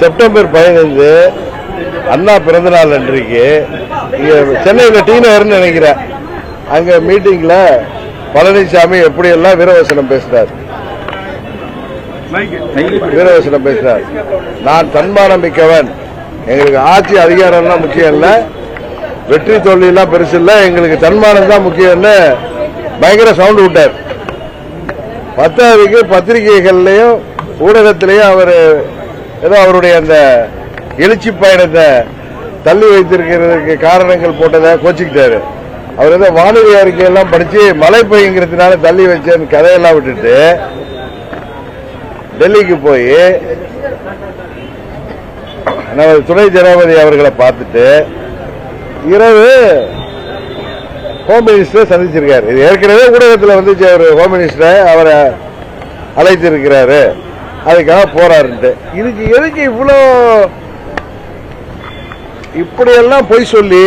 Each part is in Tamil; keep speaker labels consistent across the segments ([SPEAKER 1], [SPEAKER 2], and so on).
[SPEAKER 1] செப்டம்பர் பதினைந்து அண்ணா பிறந்தநாள் அன்றைக்கு. இங்கே சென்னையில் டி நகர்னு நினைக்கிறேன். அங்கே மீட்டிங்கில் பழனிசாமி எப்படியெல்லாம் வீரவசனம் பேசுகிறார் வீரவசனம் பேசுகிறார் நான் தன்மானம் மிக்கவன் எங்களுக்கு ஆட்சி அதிகாரம்லாம் முக்கியம் இல்லை. வெற்றி தோல்வியெல்லாம் பெருசு இல்லை. எங்களுக்கு தன்மானம் தான் முக்கியம்னு பயங்கர சவுண்டு விட்டார். பத்தாவதுக்கு பத்திரிகைகள்லையும் ஊடகத்திலையும் அவர் ஏதோ அவருடைய அந்த எழுச்சி பயணத்தை தள்ளி வைத்திருக்கிறதுக்கு காரணங்கள் போட்டதை கோச்சிக்கிட்டாரு. அவர் ஏதோ வானொலி அறிக்கையெல்லாம் படிச்சு மழை பெய்யுங்கிறதுனால தள்ளி வச்சேன்னு கதையெல்லாம் விட்டுட்டு டெல்லிக்கு போய் நமது துணை ஜனாபதி அவர்களை பார்த்துட்டு இரவு ஹோம் மினிஸ்டர் சந்திச்சிருக்காரு. இது ஏற்கனவே ஊடகத்தில் வந்துச்சு அவர் ஹோம் மினிஸ்டரை அவரை அழைத்திருக்கிறாரு. அதுக்காக போறாருன்ட்டு. இதுக்கு எதுக்கு இவ்வளோ இப்படியெல்லாம் பொய் சொல்லி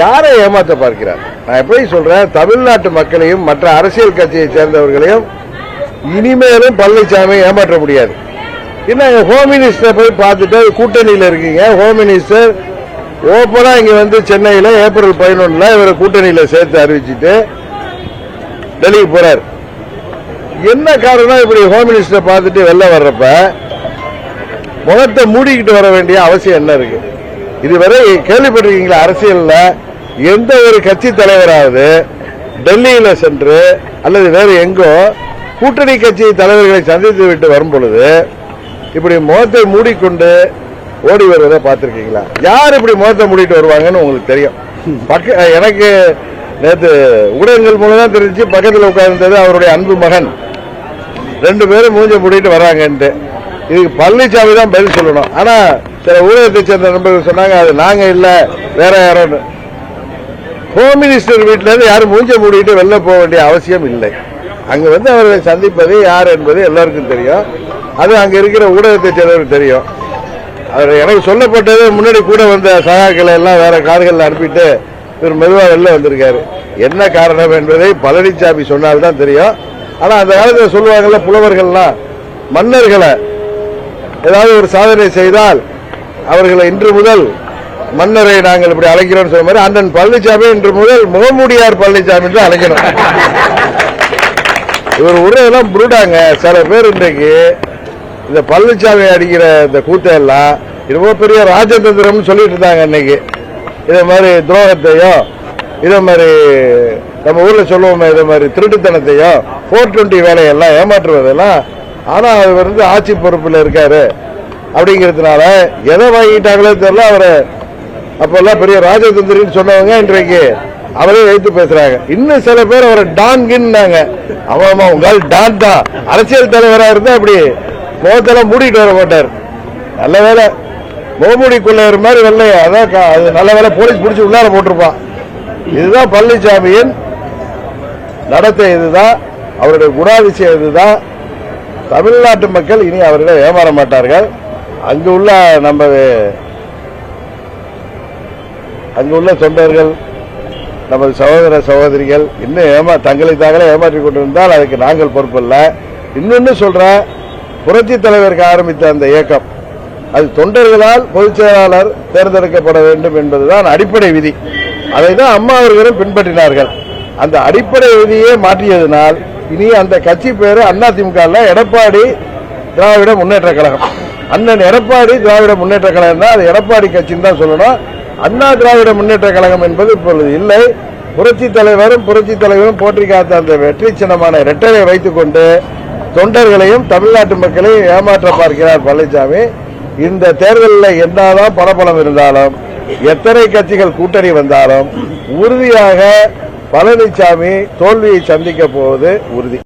[SPEAKER 1] யாரை ஏமாத்த பார்க்கிறார்? நான் எப்படி சொல்றேன் தமிழ்நாட்டு மக்களையும் மற்ற அரசியல் கட்சியை சேர்ந்தவர்களையும் இனிமேலும் பழனிசாமி ஏமாற்ற முடியாது. என்ன ஹோம் மினிஸ்டர் போய் பார்த்துட்டு கூட்டணியில் இருக்கீங்க? ஹோம் மினிஸ்டர் ஓப்பனா இங்க வந்து சென்னையில் ஏப்ரல் பதினொன்னுல இவரை கூட்டணியில் சேர்த்து அறிவிச்சிட்டு டெல்லிக்கு போகிறார் என்ன காரணம் இப்படி ஹோம் மினிஸ்டர் பார்த்துட்டு வெளில வர்றப்ப முகத்தை மூடிக்கிட்டு வர வேண்டிய அவசியம் என்ன இருக்கு? இதுவரை கேள்விப்பட்டிருக்கீங்களா அரசியல்ல எந்த ஒரு கட்சி தலைவராவது டெல்லியில சென்று அல்லது வேறு எங்கோ கூட்டணி கட்சி தலைவர்களை சந்தித்து விட்டு வரும் பொழுது இப்படி முகத்தை மூடிக்கொண்டு ஓடி வருவதை பார்த்துருக்கீங்களா? யார் இப்படி முகத்தை மூடிட்டு வருவாங்கன்னு உங்களுக்கு தெரியும். பக்க எனக்கு நேற்று ஊடகங்கள் மூலம் தான் தெரிஞ்சு பக்கத்தில் உட்கார்ந்தது அவருடைய அன்பு மகன். ரெண்டு பேரும் மூஞ்ச முடிட்டு வராங்கன்ட்டு. இதுக்கு பழனிசாமி தான் பதில் சொல்லணும். ஆனா சில ஊடகத்தை சேர்ந்த நண்பர்கள் சொன்னாங்க அது நாங்க இல்ல வேற யாரோன்னு. ஹோம் மினிஸ்டர் வீட்டில இருந்து யாரும் மூஞ்ச மூடிட்டு வெளில போக வேண்டிய அவசியம் இல்லை. அங்க வந்து அவர்களை சந்திப்பது யார் என்பது எல்லாருக்கும் தெரியும். அது அங்க இருக்கிற ஊடகத்தை சேர்ந்தவருக்கு தெரியும். அவர் எனக்கு சொல்லப்பட்டது முன்னாடி கூட வந்த சகாக்களை எல்லாம் வேற கார்களில் அனுப்பிட்டு இவர் மெதுவாக வெளில வந்திருக்காரு. என்ன காரணம் என்பதை பழனிசாமி சொன்னால்தான் தெரியும். ஆனால் அந்த காலத்தில் சொல்லுவாங்கல்ல புலவர்கள்லாம் மன்னர்களை ஏதாவது ஒரு சாதனை செய்தால் அவர்களை இன்று முதல் மன்னரை நாங்கள் இப்படி அழைக்கிறோம் சொன்ன மாதிரி அண்ணன் பழனிசாமி இன்று முதல் முகமூடியார் பழனிசாமி என்று அழைக்கணும். இவர் உரையெல்லாம் புருடாங்க சில பேர் இன்றைக்கு இந்த பழனிசாமி அடிக்கிற இந்த கூத்தையெல்லாம் ரொம்ப பெரிய ராஜதந்திரம்னு சொல்லிட்டு இருந்தாங்க இன்னைக்கு. இதே மாதிரி துரோகத்தையும் இதே மாதிரி நம்ம ஊர்ல சொல்லுவோமே இது மாதிரி திருட்டுத்தனத்தையும் போர் டுவெண்ட்டி வேலையெல்லாம் ஏமாற்றுவதெல்லாம். ஆனா அவர் வந்து ஆட்சி பொறுப்பில் இருக்காரு. அப்படிங்கிறதுனால எதை வாங்கிட்டாங்களோ தெரியல அவரை அப்பெல்லாம் பெரிய ராஜதந்திரின்னு சொன்னவங்க இன்றைக்கு அவரே வைத்து பேசுறாங்க. இன்னும் சில பேர் அவரை டான்கின்னாங்க. ஆமா உங்களால் டான் தான். அரசியல் தலைவரா இருந்தா அப்படி முகத்தெல்லாம் மூடிட்டு வர மாட்டார். நல்ல வேலை முகமூடி கொள்ளையர் மாதிரி வெள்ளையா. அதான் அது நல்ல வேலை போலீஸ் பிடிச்சி உள்ளார போட்டிருப்பான். இதுதான் பழனிசாமியின் நடத்தை இதுதான் அவருடைய குணாதிசயம் இதுதான். தமிழ்நாட்டு மக்கள் இனி அவர்களை ஏமாற மாட்டார்கள். அங்கு உள்ள நம்ம அங்கு உள்ள தொண்டர்கள் நமது சகோதர சகோதரிகள் இன்னும் ஏமா தங்களை தாங்களே ஏமாற்றிக் கொண்டிருந்தால் அதுக்கு நாங்கள் பொறுப்பல்ல இன்னொன்னு சொல்றேன் புரட்சி தலைவருக்கு ஆரம்பித்த அந்த இயக்கம் அது தொண்டர்களால் பொதுச் செயலாளர் தேர்ந்தெடுக்கப்பட வேண்டும் என்பதுதான் அடிப்படை விதி. அதை தான் அம்மா அவர்களும் பின்பற்றினார்கள். அந்த அடிப்படை விதியை மாற்றியதனால் இனி அந்த கட்சி பேரு அதிமுக எடப்பாடி திராவிட முன்னேற்ற கழகம். அண்ணன் எடப்பாடி திராவிட முன்னேற்ற கழகம் தான் அது எடப்பாடி கட்சின்னு தான் சொல்லணும். அண்ணா திராவிட முன்னேற்ற கழகம் என்பது இப்பொழுது இல்லை. புரட்சி தலைவரும் புரட்சி தலைவரும் போற்றி காத்த அந்த வெற்றி சின்னமான இரட்டலை வைத்துக் கொண்டு தொண்டர்களையும் தமிழ்நாட்டு மக்களையும் ஏமாற்ற பார்க்கிறார் பழனிசாமி. இந்த தேர்தலில் என்னதான் பலபலம் இருந்தாலும் எத்தனை கட்சிகள் கூட்டணி வந்தாலும் உறுதியாக பழனிசாமி தோல்வியை சந்திக்க போவது உறுதி.